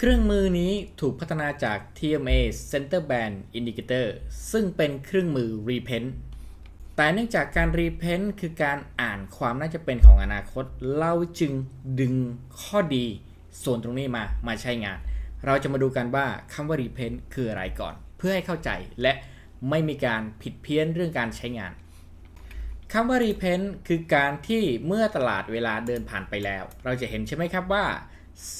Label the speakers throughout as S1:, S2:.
S1: เครื่องมือนี้ถูกพัฒนาจาก TMA Center Band Indicator ซึ่งเป็นเครื่องมือ Repaint แต่เนื่องจากการ Repaint คือการอ่านความน่าจะเป็นของอนาคต เราจึงดึงข้อดีส่วนตรงนี้มามาใช้งาน เราจะมาดูกันว่าคำว่า Repaint คืออะไรก่อน เพื่อให้เข้าใจและไม่มีการผิดเพี้ยนเรื่องการใช้งานคำว่า repaint คือการที่เมื่อตลาดเวลาเดินผ่านไปแล้ว เราจะเห็นใช่ไหมครับว่า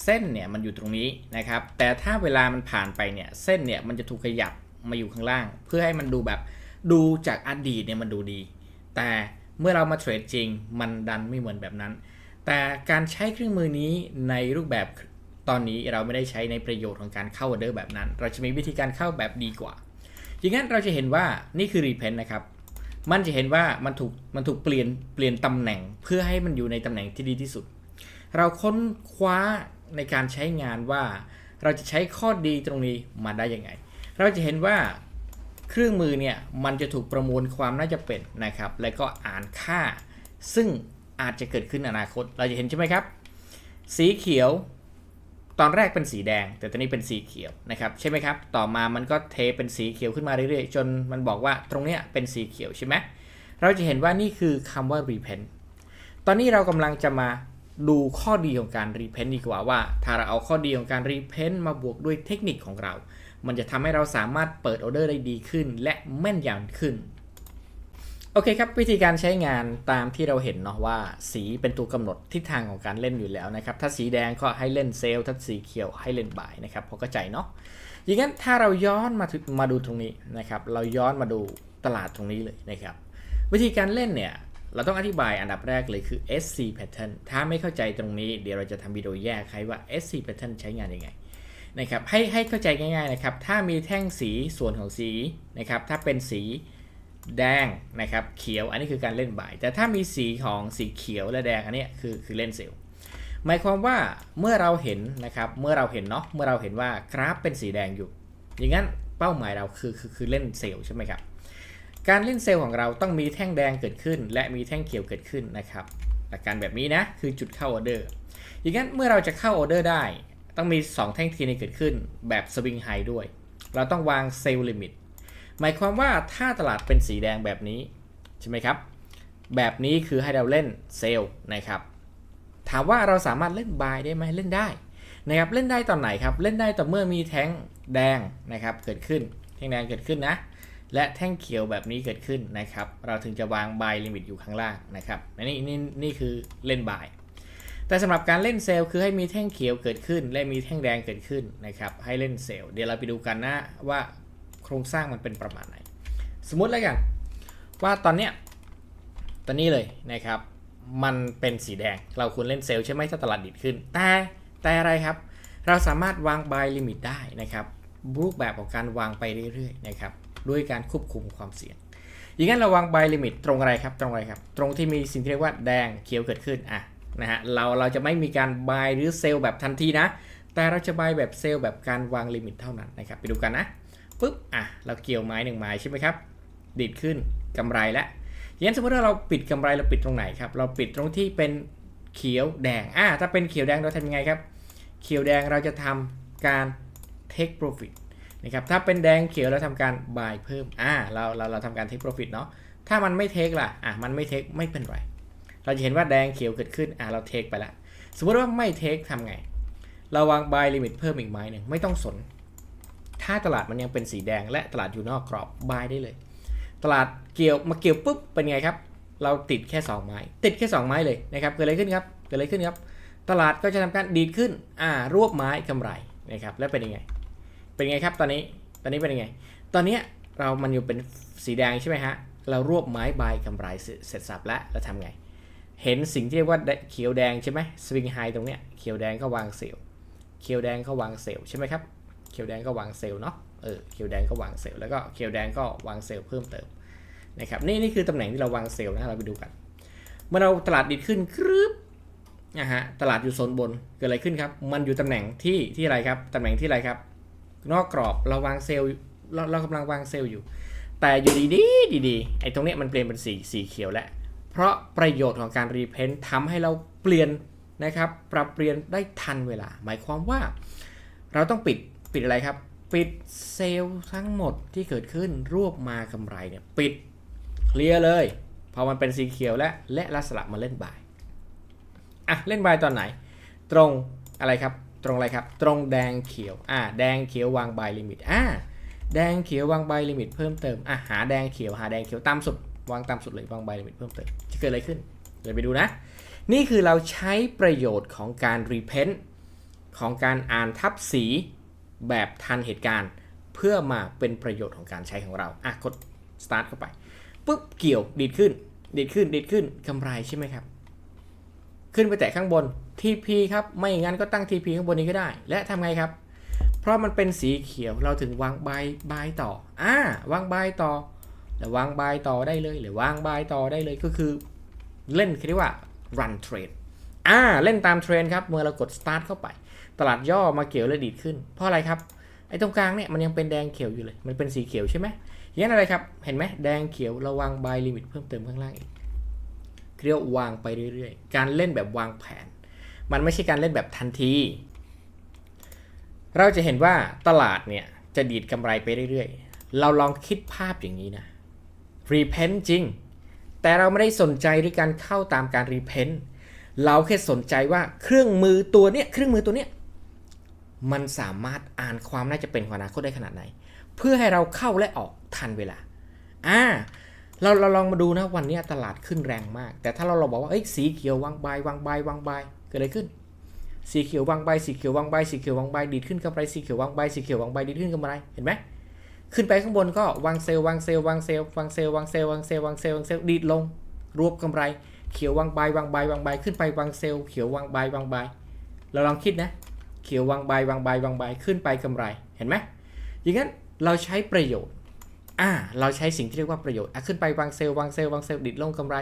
S1: เส้นเนี่ยมันอยู่ตรงนี้นะครับ แต่ถ้าเวลามันผ่านไปเนี่ยเส้นเนี่ยมันจะถูกขยับมาอยู่ข้างล่าง เพื่อให้มันดูแบบดูจากอดีตเนี่ยมันดูดี แต่เมื่อเรามาเทรดจริง มันดันไม่เหมือนแบบนั้น แต่การใช้เครื่องมือนี้ในรูปแบบตอนนี้เราไม่ได้ใช้ในประโยชน์ของการเข้าออเดอร์แบบนั้น เราจะมีวิธีการเข้าแบบดีกว่าอย่างนั้นเราจะเห็นว่านี่คือ repaint นะครับมันจะเห็นว่ามันถูกมันถูกเปลี่ยนเปลี่ยนตำแหน่งเพื่อให้มันอยู่ในตำแหน่งที่ดีที่สุด เราค้นคว้า ในการใช้งานว่า เราจะใช้ข้อดีตรงนี้มาได้ยังไง เราจะเห็นว่าเครื่องมือเนี่ยมันจะถูกประมวลความน่าจะเป็นนะครับ และก็อ่านค่า ซึ่งอาจจะเกิดขึ้นในอนาคต เราจะเห็นใช่ไหมครับ สีเขียว ตอนแรกเป็นสีแดง แต่ตอนนี้เป็นสีเขียวนะครับใช่ไหมครับ ต่อมามันก็เทเป็นสีเขียวขึ้นมาเรื่อยๆ จนมันบอกว่าตรงเนี้ยเป็นสีเขียวใช่ไหมเราจะเห็นว่านี่คือคำว่า repaint ตอนนี้เรากำลังจะมา ดูข้อดีของการ repaint ดีกว่าว่า ถ้าเราเอาข้อดีของการ repaint มาบวกด้วยเทคนิคของเรา มันจะทำให้เราสามารถเปิดออเดอร์ได้ดีขึ้น และแม่นยำขึ้น โอเคครับ วิธีการใช้งานตามที่เราเห็นเนาะว่า สีเป็นตัวกำหนดทิศทางของการเล่นอยู่แล้วนะครับ ถ้าสีแดงก็ให้เล่นเซลล์ถ้าสีเขียวให้เล่นบ่ายนะครับพอเข้าใจเนาะอย่างนั้นถ้าเราย้อนมามาดูตรงนี้นะครับ เราย้อนมาดูตลาดตรงนี้เลยนะครับ วิธีการเล่นเนี่ย เราต้องอธิบายอันดับแรกเลยคือ SC pattern ถ้าไม่เข้าใจตรงนี้ เดี๋ยวเราจะทำวิดีโอแยกให้ว่า SC pattern ใช้งานยังไงนะครับให้ให้เข้าใจง่ายๆนะครับ ถ้ามีแท่งสีส่วนของสีนะครับ ถ้าเป็นสีแดงนะครับ เขียว อันนี้คือการเล่นบ่าย แต่ถ้ามีสีของสีเขียวและแดงอันนี้คือคือเล่นเซลล์หมายความว่าเมื่อเราเห็นนะครับ เมื่อเราเห็นเนาะ เมื่อเราเห็นว่ากราฟเป็นสีแดงอยู่ อย่างนั้นเป้าหมายเราคือคือคือเล่นเซลล์ใช่ไหมครับ การเล่นเซลล์ของเราต้องมีแท่งแดงเกิดขึ้น และมีแท่งเขียวเกิดขึ้นนะครับหลักการแบบนี้นะคือจุดเข้าออเดอร์อย่างนั้นเมื่อเราจะเข้าออเดอร์ได้ ต้องมี 2 แท่งทีนี้เกิดขึ้น แบบสวิงไฮด้วย เราต้องวางเซลล์ลิมิตหมายความว่าถ้าตลาดเป็นสีแดงแบบนี้ใช่ไหมครับ แบบนี้คือให้เราเล่นเซลล์นะครับ ถามว่าเราสามารถเล่นบายได้ไหมเล่นได้นะครับเล่นได้ตอนไหนครับ เล่นได้ต่อเมื่อมีแท่งแดงนะครับเกิดขึ้น แท่งแดงเกิดขึ้นนะ และแท่งเขียวแบบนี้เกิดขึ้นนะครับ เราถึงจะวางบายลิมิตอยู่ข้างล่างนะครับนี่นี่นี่คือเล่นบาย แต่สำหรับการเล่นเซลล์คือให้มีแท่งเขียวเกิดขึ้น และมีแท่งแดงเกิดขึ้นนะครับ ให้เล่นเซลล์เดี๋ยวเราไปดูกันนะว่าโครงสร้างมันเป็นประมาณไหน สมมุติแล้วกันว่าตอนเนี้ยตอนนี้เลยนะครับ มันเป็นสีแดง เราควรเล่นเซลล์ใช่ไหมถ้าตลาดดิดขึ้น แต่แต่อะไรครับ เราสามารถวางบายลิมิตได้นะครับรูปแบบของการวางไปเรื่อยๆนะครับ ด้วยการควบคุมความเสี่ยง อย่างนั้นราวางบลิมิตตรงอะไรครับตรงอะไรครับ ตรงที่มีสิ่งที่เรียกว่าแดงเขียวเกิดขึ้นอะนะฮะเราเราจะไม่มีการบายหรือเซลล์แบบทันทีนะ แต่เราจะบายแบบเซลล์แบบการวางลิมิตเท่านั้นนะครับไปดูกันนะปุ๊บอะเราเกี่ยวไม้หนึ่งไม้ใช่ไหมครับดีดขึ้นกำไรแล้วอย่างนั้นสมมติว่าเราปิดกำไรเราปิดตรงไหนครับเราปิดตรงที่เป็นเขียวแดงอะถ้าเป็นเขียวแดงเราทำยังไงครับ เขียวแดงเราจะทำการ take profit นะครับถ้าเป็นแดงเขียวเราทำการ buy เพิ่มอ่าเราเราเราทำการ take profit เนาะถ้ามันไม่ take ล่ะอะมันไม่ take ไม่เป็นไรเราจะเห็นว่าแดงเขียวเกิดขึ้นอะเรา take ไปละสมมติว่าไม่ take ทำไง เราวาง buy limit เพิ่มอีกไม้หนึ่งไม่ต้องสน ถ้าตลาดมันยังเป็นสีแดง และตลาดอยู่นอกกรอบบายได้เลย ตลาดเกี่ยวมาเกี่ยวปุ๊บเป็นไงครับ เราติดแค่ 2 ไม้ ติดแค่ 2 ไม้เลยนะครับเกิดอะไรขึ้นครับเกิดอะไรขึ้นครับ ตลาดก็จะทำการดีดขึ้นอ่ารวบไม้กำไรนะครับแล้วเป็นยังไง เป็นไงครับตอนนี้ตอนนี้เป็นยังไง ตอนนี้เรามันอยู่เป็นสีแดงใช่ไหมฮะเรารวบไม้ใบกำไรเสร็จสับแล้วเราทำไง เห็นสิ่งที่เรียกว่าเขียวแดงใช่ไหมสวิงไฮตรงเนี้ยเขียวแดงก็วางเซลล์เขียวแดงก็วางเซลล์ใช่ไหมครับเขียวแดงก็วางเซลล์เนาะเออเขียวแดงก็วางเซลล์แล้วก็เขียวแดงก็วางเซลล์เพิ่มเติมนะครับนี่นี่คือตำแหน่งที่เราวางเซลล์นะเราไปดูกัน เมื่อเราตลาดดีดขึ้นครึบนะฮะตลาดอยู่โซนบนเกิดอะไรขึ้นครับ มันอยู่ตำแหน่งที่ที่อะไรครับตำแหน่งที่อะไรครับ นอกกรอบเราวางเซลล์เราเรากำลังวางเซลล์อยู่ แต่อยู่ดีดีดีๆไอ้ตรงเนี้ยมันเปลี่ยนเป็นสีสีเขียวแล้วเพราะประโยชน์ของการรีเพนท์ทำให้เราเปลี่ยนนะครับ ปรับเปลี่ยนได้ทันเวลา หมายความว่า เราต้องปิดปิดอะไรครับ ปิดเซลล์ทั้งหมดที่เกิดขึ้นรวบมากำไรเนี่ยปิดเคลียร์เลยพอมันเป็นสีเขียวและและลักษณะมาเล่นบ่ายอะเล่นบ่ายตอนไหน ตรงอะไรครับ ตรงอะไรครับ ตรงแดงเขียวอ่าแดงเขียววางบายลิมิตอ่าแดงเขียววางใบลิมิตเพิ่มเติมอะหาแดงเขียวหาแดงเขียวตามสุดวางตามสุดเลยวางใบลิมิตเพิ่มเติมจะเกิดอะไรขึ้นเดี๋ยวไปดูนะ นี่คือเราใช้ประโยชน์ของการรีเพนตของการอ่านทับสีแบบทันเหตุการณ์ เพื่อมาเป็นประโยชน์ของการใช้ของเราอะกด start เข้าไปปุ๊บเกี่ยวดีดขึ้นดีดขึ้นดีดขึ้นกำไรใช่ไหมครับ ขึ้นไปแตะข้างบน TP ครับ ไม่งั้นก็ตั้ง TP ข้างบนนี้ก็ได้ และทำไงครับ เพราะมันเป็นสีเขียวเราถึงวางใบายบต่อ อ่าวางใบต่อแล้ววางใบต่อได้เลย หรือวางใบต่อได้เลยก็คือ เล่นเรียกว่า run trade อ่าเล่นตามเทรนครับ เมื่อเรากด start เข้าไป ตลาดย่อมาเขียวและดีดขึ้น เพราะอะไรครับ ไอ้ตรงกลางเนี่ยมันยังเป็นแดงเขียวอยู่เลย มันเป็นสีเขียวใช่ไหมอย่างนั้นอะไรครับ เห็นไหมแดงเขียวเราวาง buy limit เพิ่มเติมข้างล่างอีก เรียกวางไปเรื่อยๆ การเล่นแบบวางแผน มันไม่ใช่การเล่นแบบทันที เราจะเห็นว่าตลาดเนี่ยจะดีดกำไรไปเรื่อยๆ เราลองคิดภาพอย่างนี้นะ repent จริง แต่เราไม่ได้สนใจด้วยการเข้าตามการ repent เราแค่สนใจว่าเครื่องมือตัวเนี้ยเครื่องมือตัวเนี้ยมันสามารถอ่านความน่าจะเป็นของอนาคตได้ขนาดไหน เพื่อให้เราเข้าและออกทันเวลา อ่า เราเราลองมาดูนะวันนี้ตลาดขึ้นแรงมาก แต่ถ้าเราเราบอกว่าเอ้ยสีเขียววางใบวางใบวางใบเกิดอะไรขึ้น สีเขียววางใบสีเขียววางใบสีเขียววางใบดีดขึ้นกำไรสีเขียววางใบสีเขียววางใบดีดขึ้นกำไรเห็นไหมขึ้นไปข้างบนก็วางเซลล์วางเซลล์วางเซลล์วางเซลล์วางเซลล์วางเซลล์วางเซลล์วางเซลล์ดีดลง รวบกำไร เขียววางใบวางใบวางใบขึ้นไปวางเซลล์เขียววางใบวางใบเราลองคิดนะเขียววางใบวางใบวางใบขึ้นไปกำไรเห็นไหมอย่างนั้นเราใช้ประโยชน์ อ่าเราใช้สิ่งที่เรียกว่าประโยชน์อะขึ้นไปวางเซลล์วางเซลล์วางเซลล์ดิดลงกำไร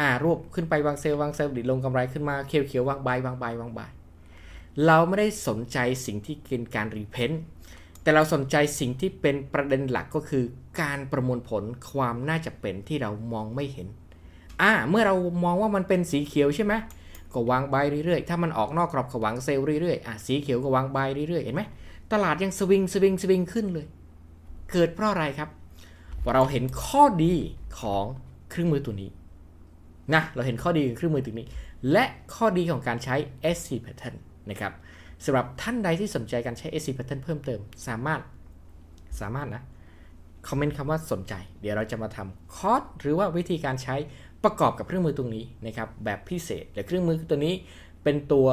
S1: อ่ารวบขึ้นไปวางเซลล์วางเซลล์ดิดลงกำไรขึ้นมาเขียวเขียววางใบวางใบวางใบเราไม่ได้สนใจสิ่งที่เป็นการรีเพนต์แต่เราสนใจสิ่งที่เป็นประเด็นหลักก็คือ การประมวลผลความน่าจะเป็นที่เรามองไม่เห็นอ่าเมื่อเรามองว่ามันเป็นสีเขียวใช่ไหมก็วางใบเรื่อยๆ ถ้ามันออกนอกกรอบก็วางเซลล์เรื่อยๆอะสีเขียวก็วางใบเรื่อยๆ เห็นไหมตลาดยังสวิงสวิงสวิงขึ้นเลย เกิดเพราะอะไรครับ เราเห็นข้อดีของเครื่องมือตัวนี้นะเราเห็นข้อดีของเครื่องมือตัวนี้ และข้อดีของการใช้ SC pattern นะครับสำหรับท่านใดที่สนใจการใช้ SC pattern เพิ่มเติม สามารถสามารถนะคอมเมนต์คำว่าสนใจ เดี๋ยวเราจะมาทำคอร์สหรือว่าวิธีการใช้ประกอบกับเครื่องมือตรงนี้นะครับแบบพิเศษและเครื่องมือตัวนี้เป็นตัว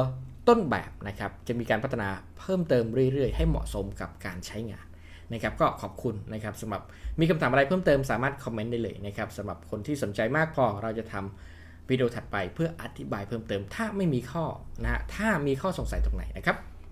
S1: ต้นแบบนะครับ จะมีการพัฒนาเพิ่มเติมเรื่อยๆ ให้เหมาะสมกับการใช้งาน นะครับก็ขอบคุณนะครับสำหรับมีคำถามอะไรเพิ่มเติมสามารถคอมเมนต์ได้เลยนะครับสำหรับคนที่สนใจมากพอเราจะทำวิดีโอถัดไปเพื่ออธิบายเพิ่มเติม ถ้าไม่มีข้อนะฮะถ้ามีข้อสงสัยตรงไหนนะครับ